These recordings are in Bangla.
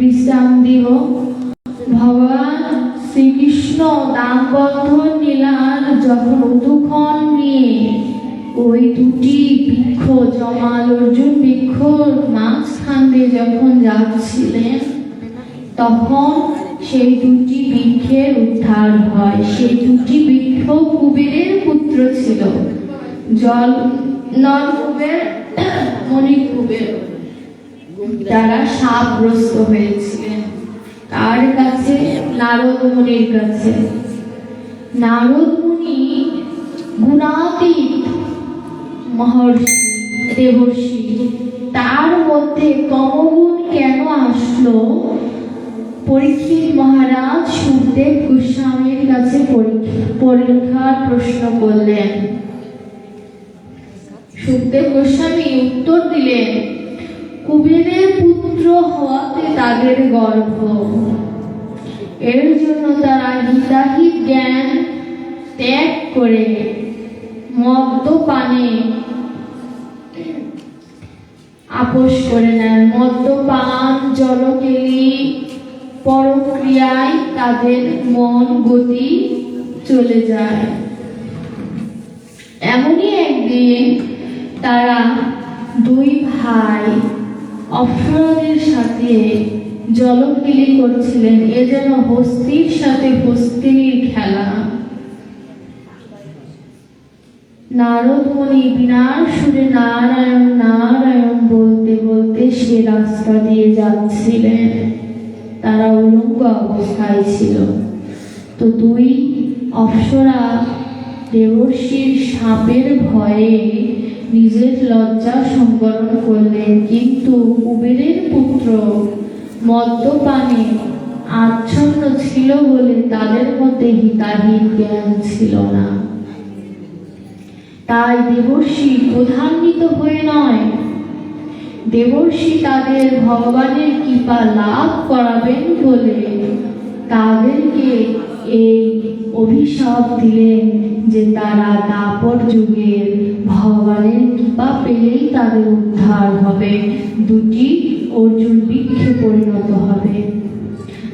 বিশ্রাম দিব। ভগবান শ্রীকৃষ্ণ দামবন্ধন নীলার যখন উদুখন নিয়ে। ওই দুটি বৃক্ষ জমাল, অর্জুন বৃক্ষর মাঝখান দিয়ে যখন যাচ্ছিলেন, তখন সেই দুটি বৃক্ষের উদ্ধার হয়। সেই দুটি বৃক্ষ কুবেরের পুত্র ছিল। জল নল কুবের নলকুবের মণিকুবের। তারা সাপগ্রস্ত হয়েছিলেন, তার কাছে নারদ মুনির কাছে। নারদ মুনি গুণাতীত মহর্ষি দেবর্ষি তার মধ্যে তমগুণ কেন আসলো? পরীক্ষিত মহারাজ সুখদেব গোস্বামীর কাছে পরীক্ষা, পরীক্ষার প্রশ্ন করলেন। সুখদেব গোস্বামী উত্তর দিলেন কুবেরের পুত্র হওয়াতে তাদের গর্ব এর জন্য তারা হিতাহিত জ্ঞান ত্যাগ করে মদ্যপানে আপোষ করে নেন। মদ্যপান জলকেলি পরক্রিয়ায় তাদের মন, গতি চলে যায়। এমনই একদিন তারা দুই ভাই অপ্সরাদের সাথে জলকেলি করছিলেন, এ যেন হস্তির সাথে হস্তিনীর খেলা। নারদ মুনি বিনার সুরে নারায়ণ নারায়ণ বলতে বলতে সে রাস্তা দিয়ে যাচ্ছিলেন। তারা উলঙ্গ অবস্থায় ছিল। তো দুই অপ্সরা দেবর্ষীর সাপের ভয়ে নিজের লজ্জা সংবরণ করলেন, কিন্তু কুবেরের পুত্র মদ্যপানে আচ্ছন্ন ছিল বলে তাদের মধ্যে হিতাহিত জ্ঞান ছিল না। তাই দেবর্ষি প্রধান্বিত হয়ে নয়। দেবর্ষি তাদের ভগবানের কৃপা লাভ করাবেন বলে তাদেরকে এই অভিশাপ দিলেন। যে তারা দাপর যুগের ভগবানের কৃপা পেলেই তাদের উদ্ধার হবে। দুটি অর্জুন বৃক্ষে পরিণত হবে।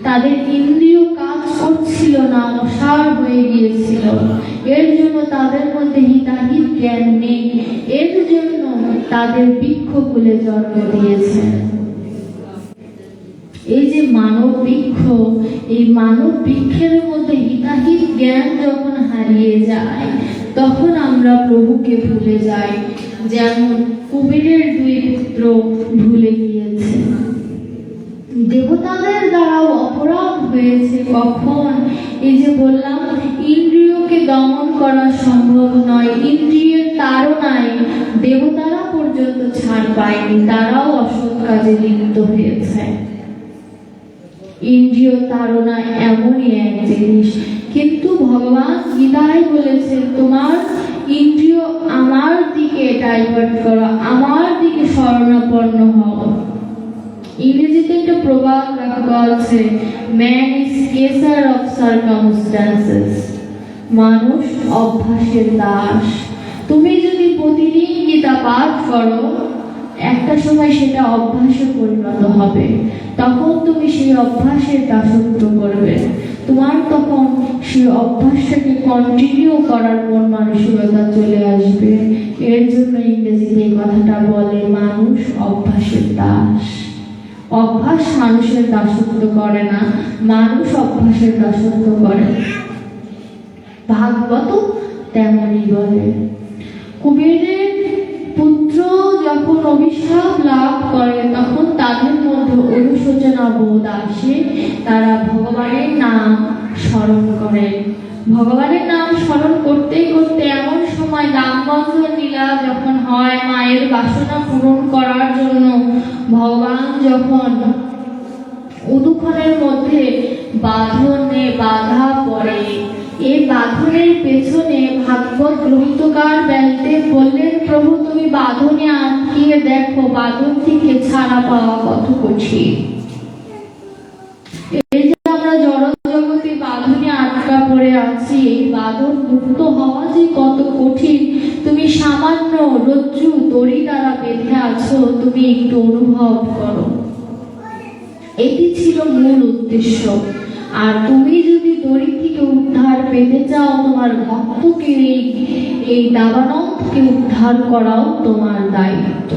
তাদের ইন্দ্রিয় কাজ করছিল না অসার হয়ে গিয়েছিল। এর জন্য তাদের মধ্যে হিতাহিত জ্ঞান নেই। এর জন্য তাদের বৃক্ষ কুলে জন্ম দিয়েছে। এই যে মানব বৃক্ষ, এই মানব বৃক্ষের মধ্যে হিতাহিত জ্ঞান যখন হারিয়ে যায়, তখন আমরা প্রভুকে ভুলে যাই, যেমন কুবেরের দুই পুত্র ভুলে গিয়েছে। দেবতাদের দ্বারাও অপরাধ হয়েছে কখন? এই যে বললাম, ইন্দ্রিয়কে দমন করা সম্ভব নয়, ইন্দ্রিয়ের তাড়নায় দেবতারা পর্যন্ত ছাড় পায়নি, তারাও অসৎ কাজে লিপ্ত হয়েছে। ইন্দ্রিয় তাড়না এমনই এক জিনিস। কিন্তু ভগবান গীতায় বলেছে তোমার ইন্দ্রিয় আমার দিকে ডাইভার্ট করো, আমার দিকে শরণাপন্ন হও। ইংরেজিতে একটা প্রবাদ রাখা আছে man is creature of circumstances মানুষ অভ্যাসের দাস। তুমি যদি প্রতিদিন গীতা পাঠ করো, একটা সময় সেটা অভ্যাসে পরিণত হবে। তখন তুমি সেই অভ্যাসের দাসত্ব করবে। তোমার তখন সেই অভ্যাসটাকে কন্টিনিউ করার মন মানসিকতা চলে আসবে। এর জন্য ইংরেজিতে এই কথাটা বলে, মানুষ অভ্যাসের দাস। অভ্যাস মানুষের দাসত্ব করে না, মানুষ অভ্যাসের দাসত্ব করে। ভাগবত তেমনই বলে। কুবেরের অভিশাপ লাভ করে, তখন তাদের মধ্যে অনুশোচনা বোধ আসে। তারা ভগবানের নাম স্মরণ করে। ভগবানের নাম স্মরণ করতে করতে এমন সময় দামবন্ধন লীলা যখন হয়, মায়ের বাসনা পূরণ করার জন্য ভগবান যখন উদুক্ষণের মধ্যে বাঁধনে বাধা পড়ে এই বাঁধনের পেছনে ভাগবত গ্রন্থকার বেলতে বললেন প্রভু, তুমি বাঁধনে আটকিয়ে দেখো, বাঁধন থেকে ছাড়া পাওয়া কত কঠিন। মুক্ত কত কঠিন, তুমি সামান্য বেঁধে আছো, তুমি একটু অনুভব করো। এটি ছিল মূল উদ্দেশ্য। আর তুমি যদি থেকে উদ্ধার পেতে চাও তোমার ভক্তকে এই দাবানন্দকে উদ্ধার করাও তোমার দায়িত্ব।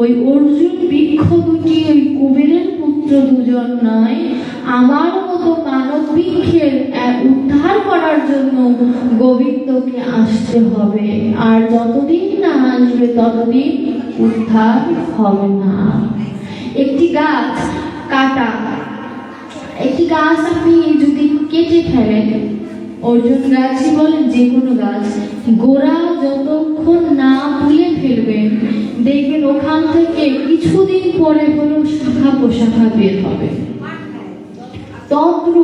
ওই অর্জুন বৃক্ষ দুটি, ওই কুবেরের পুত্র দুজন নয়, আমার মতো মানব বৃক্ষের উদ্ধার করার জন্য গোবিন্দকে আসতে হবে। আর যতদিন না আসবে, ততদিন উদ্ধার হবে না। একটি গাছ, কাটা একটি গাছ আপনি যদি কেটে ফেলেন, অর্জুন গাছই বলেন যে কোনো গাছ, গোড়া যতক্ষণ না তুলে ফেলবেন, দেখবেন ওখান থেকে কিছুদিন পরে হলেও শাখা পোশাখা বের হবে। তন্ত্র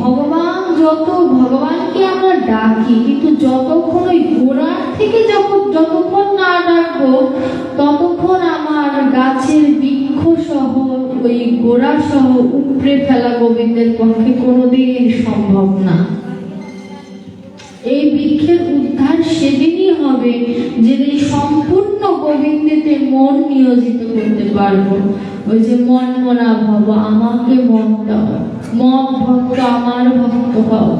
ভগবান যত ভগবানকে আমরা ডাকি, কিন্তু যতক্ষণ ওই গোড়ার থেকে যখন যতক্ষণ না ডাকবো, ততক্ষণ আমার গাছের সহ ওই গোড়া সহ উপড়ে ফেলা গোবিন্দের পক্ষে কোনোদিন সম্ভব না। এই বৃক্ষের উদ্ধার সেদিনই হবে, যেদিন সম্পূর্ণ গোবিন্দেতে মন নিয়োজিত করতে পারব। ওই যে মন মনা ভব, আমাকে মন দাও। ভক্ত, আমার ভক্ত হও।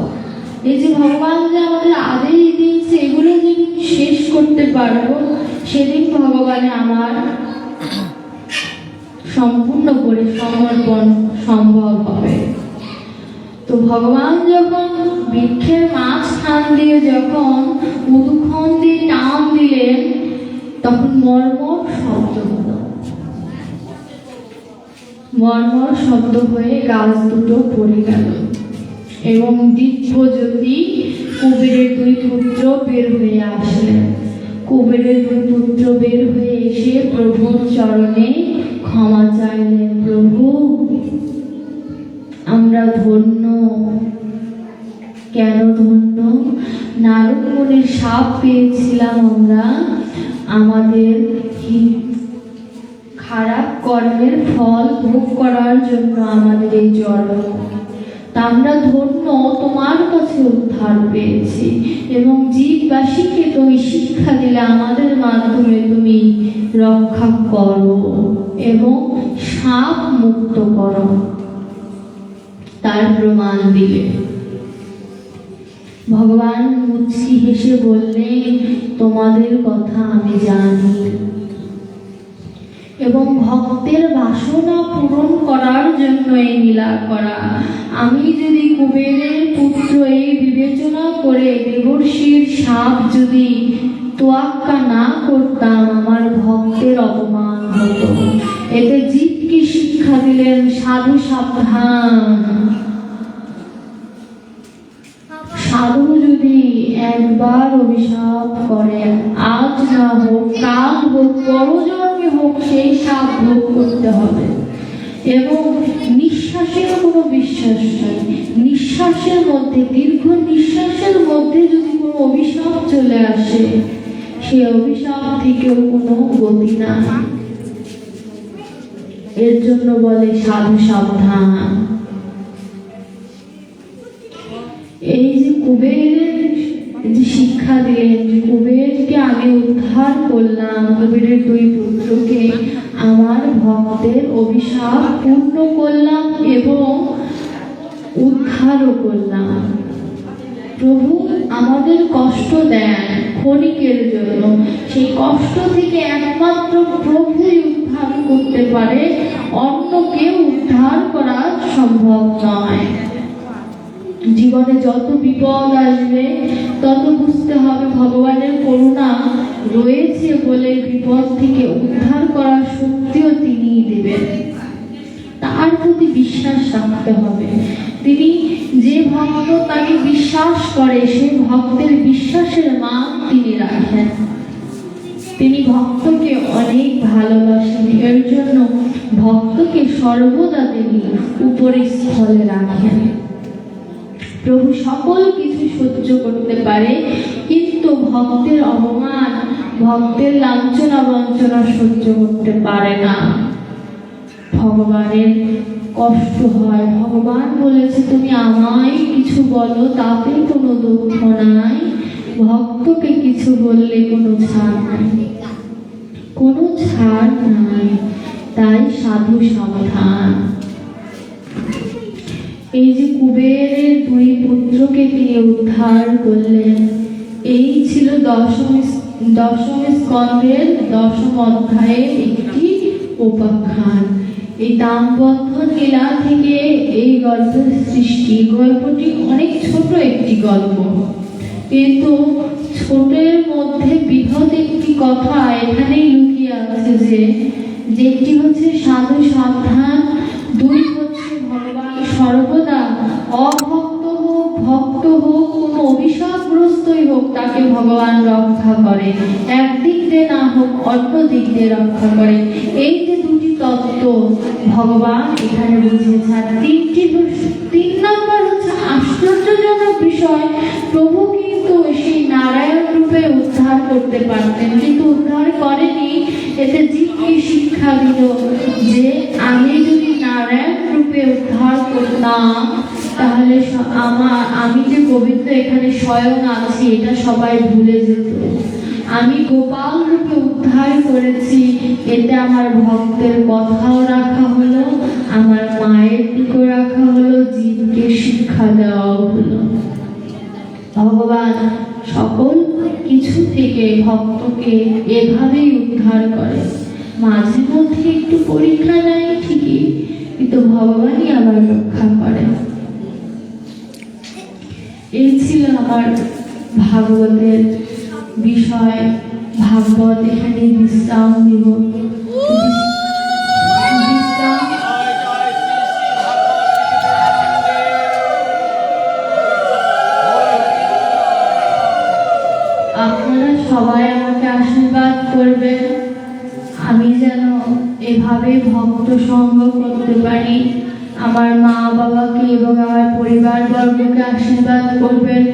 এই যে ভগবান যে আমাদের আদেশ দিয়েছে, এগুলো যেদিন শেষ করতে পারব, সেদিন ভগবানে আমার সম্পূর্ণ করে সমর্পণ সম্ভব হবে। তো ভগবান যখন বৃক্ষের মাঝখান দিয়ে যখন উদুক্ষণ দিয়ে টান দিলেন, তখন মর্মর শব্দ হলো। মর্মর শব্দ হয়ে গাছ দুটো পড়ে গেল এবং দিব্যজ্যোতি কুবেরের দুই পুত্র বের হয়ে আসলেন। কুবেরের দুই পুত্র বের হয়ে এসে প্রভুর চরণে ক্ষমা চাইলেন প্রভু। আমরা ধন্য। কেন ধন্য? নারকমণির সাপ পেয়েছিলাম আমরা। আমাদের খারাপ কর্মের ফল ভোগ করার জন্য আমাদের এই জন্ম আমরা ধন্য, তোমার কাছে উদ্ধার পেয়েছি। এবং জীববাসীকে তুমি শিক্ষা দিলে, আমাদের মাধ্যমে তুমি রক্ষা করো এবং সাপ মুক্ত করো। তার প্রমাণ দিলে। ভগবান মুচকি হেসে বললেন, তোমাদের কথা আমি জানি। এবং ভক্তের বাসনা পূরণ করার জন্য এই লীলা করা। আমি যদি কুবেরের পুত্র এই বিবেচনা করে দেবর্ষির সাপ যদি তোয়াক্কা না করতাম, আমার ভক্তের অপমান হতো। এতে জীবকে শিক্ষা দিলেন সাধু সাবধান সাধু যদি একবার অভিশাপ করে। আজ না হোক, কাল হোক, পরজন্মে হোক, সেই সাপ ভোগ করতে হবে। এবং নিঃশ্বাসের কোনো বিশ্বাস নেই। নিঃশ্বাসের মধ্যে, দীর্ঘ নিঃশ্বাসের মধ্যে যদি কোনো অভিশাপ চলে আসে সেই অভিশাপ থেকেও কোনো গতি না এর জন্য বলে সাধু সাবধান। এই যে কুবেরের যে শিক্ষা দিলেন যে কুবেরকে আমি উদ্ধার করলাম, কুবেরের দুই পুত্রকে আমার ভক্তের অভিশাপ পূর্ণ করলাম এবং উদ্ধারও করলাম। প্রভু আমাদের কষ্ট দেন ক্ষণিকের জন্য। সেই কষ্ট থেকে একমাত্র প্রভুই উদ্ধার করতে পারে, অন্য কেউ উদ্ধার করা সম্ভব নয়। জীবনে যত বিপদ আসবে, তত বুঝতে হবে ভগবানের করুণা রয়েছে বলে বিপদ থেকে উদ্ধার করার শক্তিও তিনিই দেবেন। তার প্রতি বিশ্বাস রাখতে হবে। তিনি যে ভক্ত তাকে বিশ্বাস করে, সে ভক্তের বিশ্বাসের মান তিনি রাখেন। তিনি ভক্তকে অনেক ভালোবাসেন। এর জন্য ভক্তকে সর্বদা তিনি উপরের স্থলে রাখেন। প্রভু সকল কিছু সহ্য করতে পারে, কিন্তু ভক্তের অপমান, ভক্তের লাঞ্ছনা বঞ্চনা সহ্য করতে পারে না। ভগবানের কষ্ট হয়। ভগবান বলেছে, তুমি আমায় কিছু বলো, তাতে কোনো দুঃখ নাই। ভক্তকে কিছু বললে কোনো ছাড় নাই। কোনো ছাড় নাই। তাই সাধু সাবধান এই যে কুবেরের দুই পুত্রকে তিনি উদ্ধার করলেন, এই ছিল দশম দশম স্কন্ধের দশম অধ্যায়ের একটি উপাখ্যান। এই দামবন্ধন লীলা থেকে এই গল্পের সৃষ্টি। গল্পটি অনেক ছোট একটি গল্প। কিন্তু ছোটের মধ্যে বৃহৎ একটি কথা এখানেই লুকিয়ে আছে যে, যেটি হচ্ছে সাধু সাবধান, দুই হচ্ছে ভগবান সর্বদা অভক্ত হোক ভক্ত হোক কোনো অভিশাপগ্রস্তই হোক, তাকে ভগবান রক্ষা করে। একদিক দিয়ে না হোক, অন্য দিক দিয়ে রক্ষা করে। এই যে দুটি তত্ত্ব ভগবান এখানে বুঝিয়েছে আর তিনটি তিন নম্বর হচ্ছে আশ্চর্যজনক বিষয়, প্রভু কিন্তু সেই নারায়ণ রূপে উদ্ধার করতে পারতেন, কিন্তু উদ্ধার করেনি। এতে জীবকে শিক্ষা দিল যে, আমি যদি নারায়ণ রূপে উদ্ধার করতাম তাহলে আমার, আমি যে পবিত্র এখানে স্বয়ং আছি, এটা সবাই ভুলে যেত। আমি গোপাল রূপে উদ্ধার করেছি, এতে আমার ভক্তের কথাও রাখা হলো, আমার মায়ের দিকেও রাখা হলো, জীবকে শিক্ষা দেওয়াও হলো। ভগবান সকল কিছু থেকে ভক্তকে এভাবেই উদ্ধার করে। মাঝে মধ্যে একটু পরীক্ষা নেয় ঠিকই, কিন্তু ভগবানই আবার রক্ষা করে। এই ছিল আমার ভাগবতের বিষয়। ভাগবত এখানে বিশ্রাম দিব আপনারা সবাই আমাকে আশীর্বাদ করবেন। আমি যেন এভাবে ভক্ত সঙ্গ করতে পারি। আমার মা বাবাকে এবং আমার পরিবার বর্গকে আশীর্বাদ করবেন।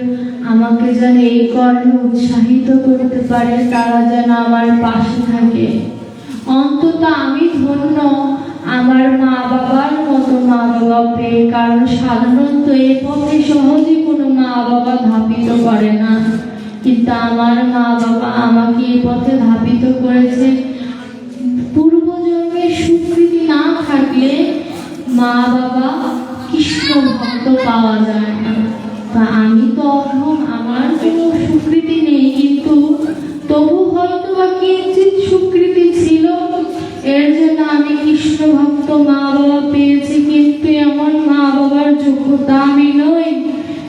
আমাকে যেন এই কর্মে উৎসাহিত করতে পারে, তারা যেন আমার পাশে থাকে। অন্তত আমি ধন্য, আমার মা বাবার মতো মা বাবা পেয়ে, কারণ সাধারণত এ পথে সহজে কোনো মা বাবা ধাপিত করে না। কিন্তু আমার মা বাবা আমাকে এই পথে ধাপিত করেছে। পূর্বজন্মের স্বীকৃতি না থাকলে মা বাবা কৃষ্ণ ভক্ত পাওয়া যায়? না আমি তো অধম আমার কোনো স্বীকৃতি নেই, কিন্তু তবু হয়তো বা কিঞ্চিত স্বীকৃতি ছিল। এর জন্য আমি কৃষ্ণ ভক্ত মা বাবা পেয়েছি, কিন্তু এমন মা বাবার যোগ্যতা আমি নই।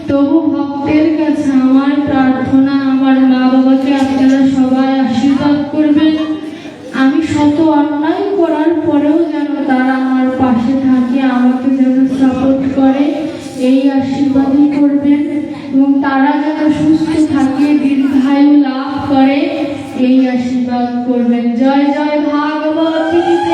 তবু ভক্তের কাছে আমার প্রার্থনা, আমার মা বাবাকে আপনারা সবাই আশীর্বাদ করবেন আমি শত অন্যায় করার পরেও যেন তারা আমার পাশে থাকে আমাকে যেন সাপোর্ট করে এই আশীর্বাদই করবেন এবং তারা যেন সুস্থ থাকে, দীর্ঘায়ু লাভ করে, এই আশীর্বাদ করবেন। জয় জয়, ভাগবতী।